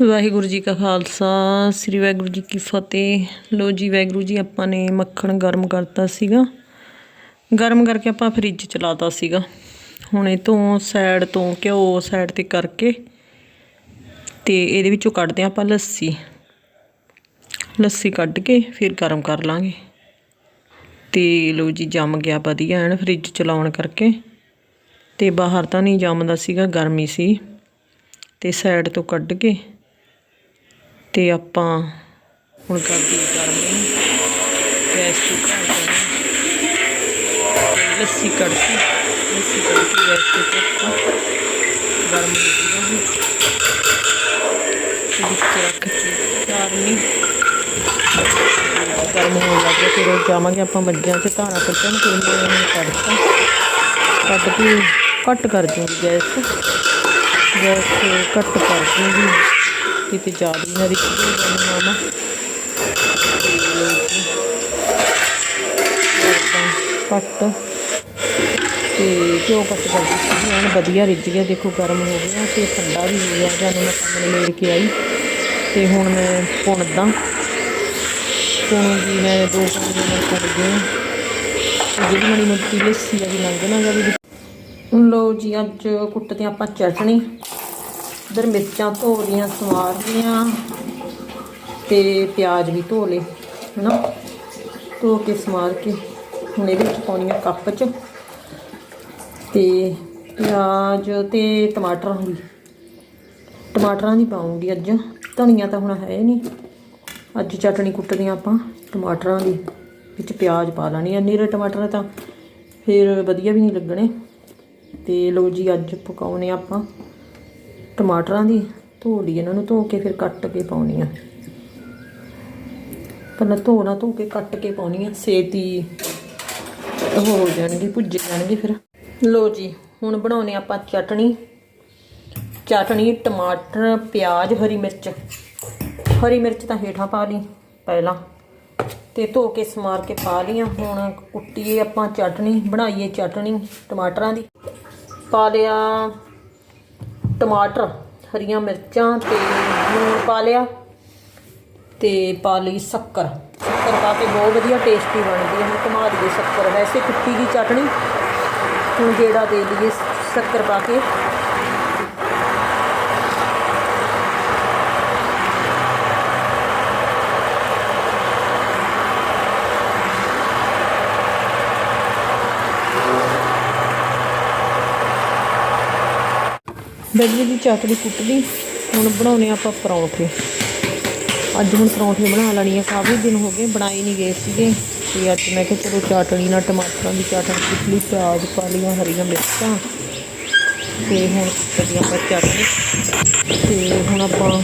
ਵਾਹਿਗੁਰੂ ਜੀ ਕਾ ਖਾਲਸਾ, ਸ੍ਰੀ ਵਾਹਿਗੁਰੂ ਜੀ ਕੀ ਫਤਿਹ। ਲੋ ਜੀ, ਵਾਹਿਗੁਰੂ ਜੀ, ਆਪਾਂ ਨੇ ਮੱਖਣ ਗਰਮ ਕਰਤਾ ਸੀਗਾ। ਗਰਮ ਕਰਕੇ ਆਪਾਂ ਫ੍ਰਿਜ ਚ ਲਾਤਾ ਸੀਗਾ। ਹੁਣ ਇਹ ਤੋਂ ਸਾਈਡ ਤੋਂ ਘਿਓ ਸਾਈਡ ਤੇ ਕਰਕੇ ਤੇ ਇਹਦੇ ਵਿੱਚੋਂ ਕੱਢਦੇ ਹਾਂ ਆਪਾਂ ਲੱਸੀ। ਲੱਸੀ ਕੱਢ ਕੇ ਫਿਰ ਗਰਮ ਕਰ ਲਾਂਗੇ। ਤੇ ਲੋ ਜੀ, ਜੰਮ ਗਿਆ ਵਧੀਆ ਐਨ ਫ੍ਰਿਜ ਚਲਾਉਣ ਕਰਕੇ। ਤੇ ਬਾਹਰ ਤਾਂ ਨਹੀਂ ਜੰਮਦਾ ਸੀਗਾ, ਗਰਮੀ ਸੀ। ਤੇ ਸਾਈਡ ਤੋਂ ਕੱਢ ਕੇ ਤੇ ਆਪਾਂ ਹੁਣ ਕਰਦੀ ਗਰਮ ਗੈਸ ਤੇ ਧਰ ਦੇਣਾ ਲੱਸੀ ਕੜਕੀ ਲੱਸੀ ਕੜਕੀ ਗੈਸ ਤੇ ਧਰਤਾ ਗਰਮ ਹੋ ਗਈ ਤੇ ਵਿੱਚ ਰੱਖ ਕੇ ਚਾਰਨੀ ਗਰਮ ਹੋਣ ਲੱਗ ਗਿਆ, ਫਿਰ ਉਹ ਜਾਵਾਂਗੇ ਆਪਾਂ ਮੱਝਾਂ 'ਚ। ਧਾਰਾਂ ਕੱਢਣ, ਫਿਰ ਮੈਂ ਕੱਢਤਾ ਕੱਢ ਕੇ ਘੱਟ ਕਰ ਦੂੰਗੀ ਗੈਸ। ਗੈਸ ਘੱਟ ਕਰ ਦੂੰਗੀ। ਕਿਤੇ ਜ਼ਿਆਦਾ ਨਾ ਰਿਕ ਜਾਵੇ ਮਾਮਾ ਕੱਟ ਤੇ ਘਿਓ ਕੱਟ ਕਰਦੀ ਸੀ ਐਨ ਵਧੀਆ ਰਿੱਝ ਗਿਆ, ਦੇਖੋ ਗਰਮ ਹੋ ਗਿਆ ਤੇ ਠੰਡਾ ਵੀ ਹੋ ਗਿਆ। ਜਦੋਂ ਮੈਂ ਕੰਮ ਨਿਬੇੜ ਕੇ ਆਈ ਤੇ ਹੁਣ ਮੈਂ ਪੁਣਦਾ ਪੁਣੂਗੀ ਮੈਂ ਦੋ ਪਾਣੀ ਨਾਲ ਪੁਣਦੀ ਹਾਂ। ਤੇ ਜਿਹੜੀ ਮਾੜੀ ਮੋਟੀ ਲੱਸੀ ਆ ਵੀ ਲੰਘ ਨਾ ਜਾਵੇ। ਲੋ ਜੀ, ਅੱਜ ਕੁੱਟਦੇ ਆਪਾਂ ਚਟਣੀ ਇਧਰ ਮਿਰਚਾਂ ਧੋ ਲੀਆਂ ਸਵਾਰ ਲੀਆਂ ਤੇ ਪਿਆਜ਼ ਵੀ ਧੋ ਲਏ, ਹਨਾ? ਧੋ ਕੇ ਸਵਾਰ ਕੇ, ਹੁਣ ਇਹਦੇ ਵਿੱਚ ਪਾਉਣੀਆਂ ਕੱਪ 'ਚ ਤੇ ਪਿਆਜ਼ ਤੇ ਟਮਾਟਰਾਂ ਦੀ। ਟਮਾਟਰਾਂ ਦੀ ਪਾਉਂਗੀ ਅੱਜ, ਧਨੀਆ ਤਾਂ ਹੁਣ ਹੈ ਨਹੀਂ। ਅੱਜ ਚਟਣੀ ਕੁੱਟਦੇ ਹਾਂ ਆਪਾਂ ਟਮਾਟਰਾਂ ਦੀ, ਵਿੱਚ ਪਿਆਜ਼ ਪਾ ਲੈਣੀ ਆ। ਨੀਰੇ ਟਮਾਟਰ ਤਾਂ ਫਿਰ ਵਧੀਆ ਵੀ ਨਹੀਂ ਲੱਗਣੇ। ਤੇ ਲੋ ਜੀ, ਅੱਜ ਪਕਾਉਣੇ ਆਪਾਂ ਟਮਾਟਰਾਂ ਦੀ ਧੋ ਲਈ ਇਹਨਾਂ ਨੂੰ ਧੋ ਕੇ ਫਿਰ ਕੱਟ ਕੇ ਪਾਉਣੀ ਆ। ਪਹਿਲਾਂ ਧੋਣਾ ਧੋ ਕੇ ਕੱਟ ਕੇ ਪਾਉਣੀ ਆ। ਸੇਤੀ ਹੋ ਜਾਣਗੇ, ਭੁੱਜ ਜਾਣਗੇ ਫਿਰ। ਲੋ ਜੀ, ਹੁਣ ਬਣਾਉਨੇ ਆਪਾਂ ਚਟਣੀ। ਚਟਣੀ, ਟਮਾਟਰ, ਪਿਆਜ਼, ਹਰੀ ਮਿਰਚ। ਹਰੀ ਮਿਰਚ ਤਾਂ ਹੇਠਾਂ ਪਾ ਲਈ ਪਹਿਲਾਂ। ਤੇ ਧੋ ਕੇ ਸਮਾਰ ਕੇ ਪਾ ਲਈਆਂ ਹੁਣ ਕੁੱਟੀਏ ਆਪਾਂ ਚਟਣੀ, ਬਣਾਈਏ ਚਟਣੀ ਟਮਾਟਰਾਂ ਦੀ। ਪਾ ਲਿਆ ਟਮਾਟਰ, ਹਰੀਆਂ ਮਿਰਚਾਂ ਤੇ ਲੂਣ ਪਾ ਲਿਆ ਤੇ ਪਾ ਲਈ ਸ਼ੱਕਰ। ਸ਼ੱਕਰ ਪਾ ਕੇ ਬਹੁਤ ਵਧੀਆ ਟੇਸਟੀ ਬਣਦੀ ਹੈ ਹੁਣ ਘੁਮਾ ਦਈਏ ਸ਼ੱਕਰ। ਵੈਸੇ ਕੁੱਟੀ ਦੀ ਚਟਣੀ ਹੁਣ ਜਿਹੜਾ ਦੇ ਲਈਏ ਸ਼ੱਕਰ ਪਾ ਕੇ। ਬੈਲੀ ਦੀ ਚਟਣੀ ਕੁੱਟ ਲਈ ਹੁਣ ਬਣਾਉਣੇ ਆਪਾਂ ਪਰੌਂਠੇ। ਅੱਜ ਹੁਣ ਪਰੌਂਠੇ ਬਣਾ ਲੈਣੀ ਆ। ਕਾਫੀ ਦਿਨ ਹੋ ਗਏ ਬਣਾਈ ਨਹੀਂ ਗਏ ਸੀਗੇ। ਤੇ ਅੱਜ ਮੈਂ ਕਿਹਾ ਚਲੋ ਚਾਟਣੀ ਨਾਲ ਟਮਾਟਰਾਂ ਦੀ ਚਾਟਣੀ ਕੁੱਟ ਲਈ, ਪਿਆਜ਼ ਪਾ ਲਈਆਂ, ਹਰੀਆਂ ਮਿਰਚਾਂ। ਤੇ ਹੁਣ ਕੁੱਟਦੀ ਆਪਾਂ ਚਟਣੀ। ਤੇ ਹੁਣ ਆਪਾਂ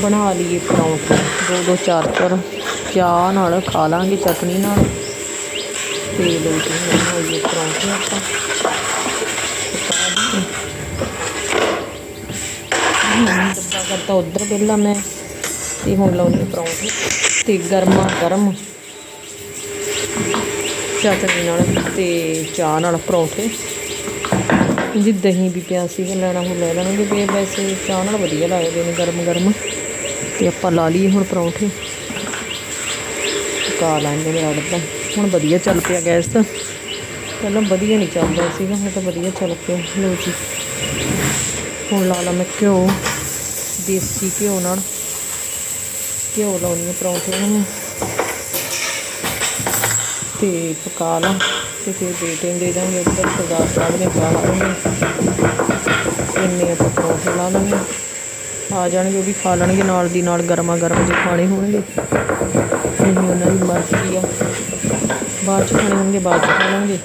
ਬਣਾ ਲਈਏ ਪਰੌਂਠੇ। ਦੋ ਦੋ, ਚਾਰ ਚਾਰ ਚਾਹ ਨਾਲ ਖਾ ਲਾਂਗੇ ਚਟਨੀ ਨਾਲ। ਤੇ ਲੋ ਜੀ ਹੁਣ ਬਣਾਈਏ ਪਰੌਂਠੇ ਆਪਾਂ। ਡੱਬਾ ਕਰਤਾ ਉਧਰ ਪਹਿਲਾਂ ਮੈਂ ਤੇ ਹੁਣ ਲਾਉਣੀ ਪਰੌਂਠੇ ਤੇ ਗਰਮਾ ਗਰਮ ਚਟਨੀ ਨਾਲ ਤੇ ਚਾਹ ਨਾਲ ਪਰੌਂਠੇ ਜੀ ਦਹੀਂ ਵੀ ਪਿਆ ਸੀ ਲੈਣਾ ਹੁਣ ਲੈ ਲੈਣਗੇ ਵੀ ਵੈਸੇ ਚਾਹ ਨਾਲ ਵਧੀਆ ਲੱਗਦੇ ਨੇ ਗਰਮ ਗਰਮ ਤੇ ਆਪਾਂ ਲਾ ਲਈਏ ਹੁਣ ਪਰੌਂਠੇ ਪਕਾ ਲਾਂਗੇ ਮੇਰਾ ਡੱਬਾ ਹੁਣ ਵਧੀਆ ਚੱਲ ਪਿਆ ਗੈਸ ਤਾਂ ਪਹਿਲਾਂ ਵਧੀਆ ਨਹੀਂ ਚੱਲਦਾ ਸੀਗਾ ਹੁਣ ਤਾਂ ਵਧੀਆ ਚੱਲ ਪਿਆ ਲੋ ਜੀ ਹੁਣ ਲਾ ਲਾ ਮੈਂ ਘਿਓ, ਦੇਸੀ ਘਿਓ ਨਾਲ। ਘਿਓ ਲਾਉਣੀ ਹੈ ਪਰੌਂਠੇ ਨੂੰ। ਤੇ ਪਕਾ ਲਾਂ ਤੇ ਫਿਰ ਬੇਟੇ ਨੂੰ ਦੇ ਦਾਂਗੇ ਉੱਧਰ ਸਰਦਾਰ ਸਾਹਿਬ ਨੇ ਖਾ ਲਾਂਗੇ ਇੰਨੇ ਆਪਾਂ ਪਰੌਂਠੇ ਲਾ ਲਾਂਗੇ ਆ ਜਾਣਗੇ, ਉਹ ਵੀ ਖਾ ਲੈਣਗੇ ਨਾਲ ਦੀ ਨਾਲ ਗਰਮਾ ਗਰਮ ਜੇ ਖਾਣੇ ਹੋਣਗੇ। ਨਹੀਂ ਉਹਨਾਂ ਦੀ ਮਰਜ਼ੀ ਆ। ਬਾਅਦ ਚ ਖਾਣੇ ਹੋਣਗੇ, ਬਾਅਦ ਚ ਖਾ ਲਾਂਗੇ।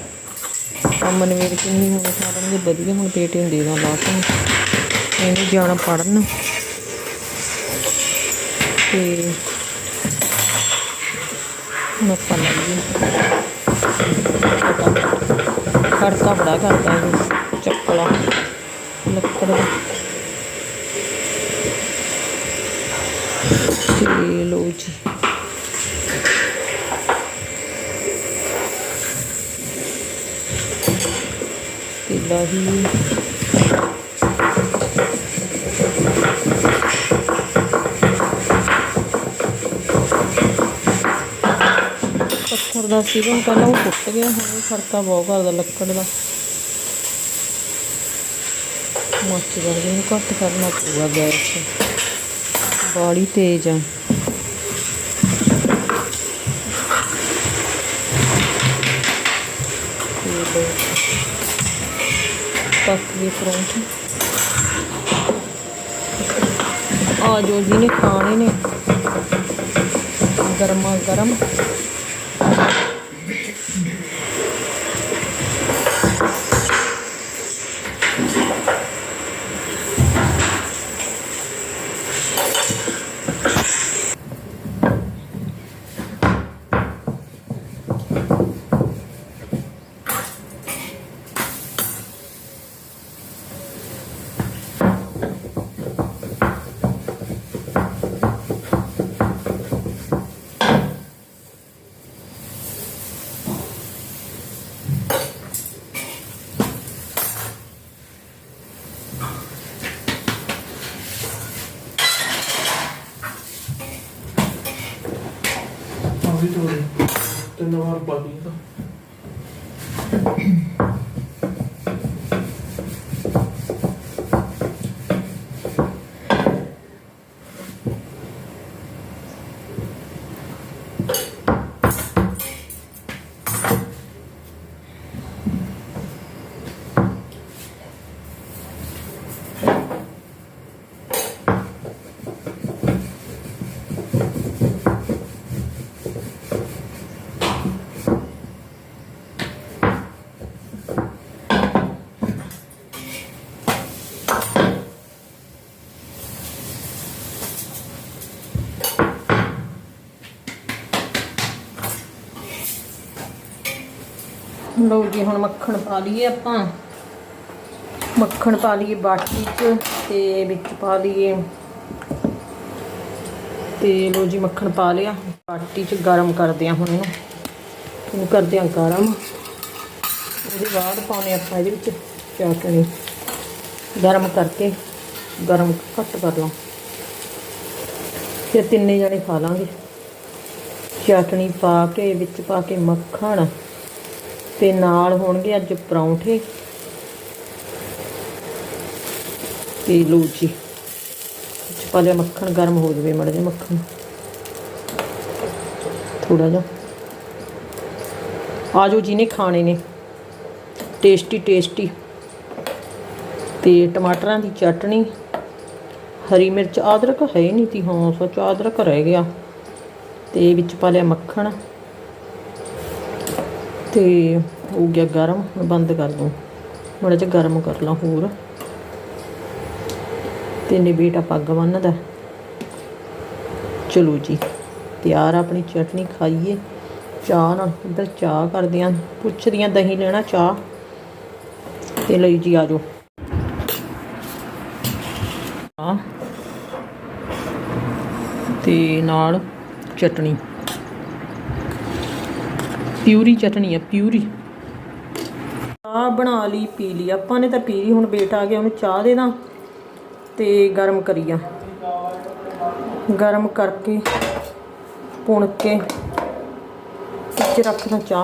ਕੰਮ ਨਵੇੜ ਕੇ ਨਹੀਂ ਹੁਣ ਖਾ ਲੈਣਗੇ ਵਧੀਆ ਹੁਣ ਬੇਟੇ ਨੂੰ ਦੇ ਦਾਂ ਬਾਅਦ ਨੂੰ ਇਹਨੂੰ ਜਾਣਾ ਪੜਨ ਤੇ ਹੁਣ ਆਪਾਂ ਲਾਈਏ। ਖੜਕਾ ਬੜਾ ਕਰਦਾ ਇਹ ਚੱਕਲਾ, ਲੱਕੜ ਦਾ। ਤੇ ਲੋ ਜੀ। ਦਹੀਂ ਪੱਥਰ ਦਾ ਸੀਗਾ ਪਹਿਲਾਂ ਉਹ ਟੁੱਟ ਗਿਆ, ਹੁਣ ਖੜਕਾ ਬਹੁਤ ਕਰਦਾ ਲੱਕੜ ਦਾ। ਮੋਚੀ ਵਰਗੀ ਨੂੰ ਘੱਟ ਕਰਨਾ ਪਊਗਾ ਗੈਸ। ਬਾੜੀ ਤੇਜ਼ ਆ। Thank you. ਪੱਕ ਗਏ ਪਰੌਂਠੇ ਆ ਜੋ ਜੀ ਨੇ ਖਾਣੇ ਨੇ। ਗਰਮਾ ਗਰਮ ਤੋੜੇ ਤਿੰਨ ਵਾਰ ਪਾ ਲਈ ਲਓ ਜੀ, ਹੁਣ ਮੱਖਣ ਪਾ ਲਈਏ ਆਪਾਂ। ਮੱਖਣ ਪਾ ਲਈਏ ਬਾਟੀ 'ਚ ਤੇ ਵਿੱਚ ਪਾ ਲਈਏ। ਤੇ ਲਓ ਜੀ, ਮੱਖਣ ਪਾ ਲਿਆ। ਬਾਟੀ 'ਚ ਗਰਮ ਕਰਦੇ ਆ ਹੁਣ ਇਹਨੂੰ। ਇਹਨੂੰ ਕਰਦੇ ਆ ਗਰਮ। ਉਹਦੇ ਬਾਅਦ ਪਾਉਣੇ ਆਪਾਂ ਇਹਦੇ ਵਿੱਚ ਚਟਣੀ ਗਰਮ ਕਰਕੇ ਗਰਮ ਘੱਟ ਕਰ ਲਓ। ਫਿਰ ਤਿੰਨੇ ਜਣੇ ਖਾ ਲਾਂਗੇ। ਚਟਣੀ ਪਾ ਕੇ, ਵਿੱਚ ਪਾ ਕੇ ਮੱਖਣ। ਤੇ ਨਾਲ ਹੋਣਗੇ ਅੱਜ ਪਰੌਂਠੇ। ਤੇ ਲੂਚੀ ਵਿੱਚ ਪਾ ਲਿਆ ਮੱਖਣ, ਗਰਮ ਹੋ ਜਵੇ ਮੜ ਜਾ ਮੱਖਣ। ਥੋੜਾ ਜਿਹਾ। ਆਜੋ ਜਿਹਨੇ ਖਾਣੇ ਨੇ। Tasty tasty. ਤੇ ਟਮਾਟਰਾਂ ਦੀ ਚਟਣੀ ਹਰੀ ਮਿਰਚ ਅਦਰਕ ਹੈ ਨਹੀਂ ਤੀ, ਹਾਂ ਸੱਚ ਅਦਰਕ ਰਹਿ ਗਿਆ। ਤੇ ਵਿੱਚ ਪਾ ਲਿਆ ਮੱਖਣ। ਤੇ ਹੋ ਗਿਆ ਗਰਮ ਹੁਣ ਬੰਦ ਕਰ ਦੂੰ। ਮਾੜਾ ਜਿਹਾ ਗਰਮ ਕਰ ਲਾਂ ਹੋਰ। ਤੇ ਨੇ ਬੇਟਾ ਪੱਗ ਬੰਨਦਾ ਚਲੋ ਜੀ, ਤਿਆਰ ਆਪਣੀ ਚਟਨੀ, ਖਾਈਏ। ਚਾਹ ਨਾਲ ਇੱਧਰ ਚਾਹ ਕਰਦਿਆਂ ਪੁੱਛਦੀਆਂ ਦਹੀਂ ਲੈਣਾ ਚਾਹ। ਤੇ ਲਈ ਜੀ ਆਜੋ ਆ ਤੇ ਨਾਲ ਚਟਣੀ ਪਿਊਰੀ ਚਟਣੀ ਆ, ਪਿਊਰੀ। ਚਾਹ ਬਣਾ ਲਈ, ਪੀ ਲਈ। ਆਪਾਂ ਨੇ ਤਾਂ ਪੀ ਲਈ, ਹੁਣ ਬੇਟਾ ਆ ਗਿਆ, ਉਹਨੂੰ ਚਾਹ ਦੇ ਦਾਂ ਤੇ ਗਰਮ ਕਰੀਆ ਗਰਮ ਕਰਕੇ ਪੁਣ ਕੇ ਵਿੱਚ ਰੱਖਣਾ ਚਾਹ।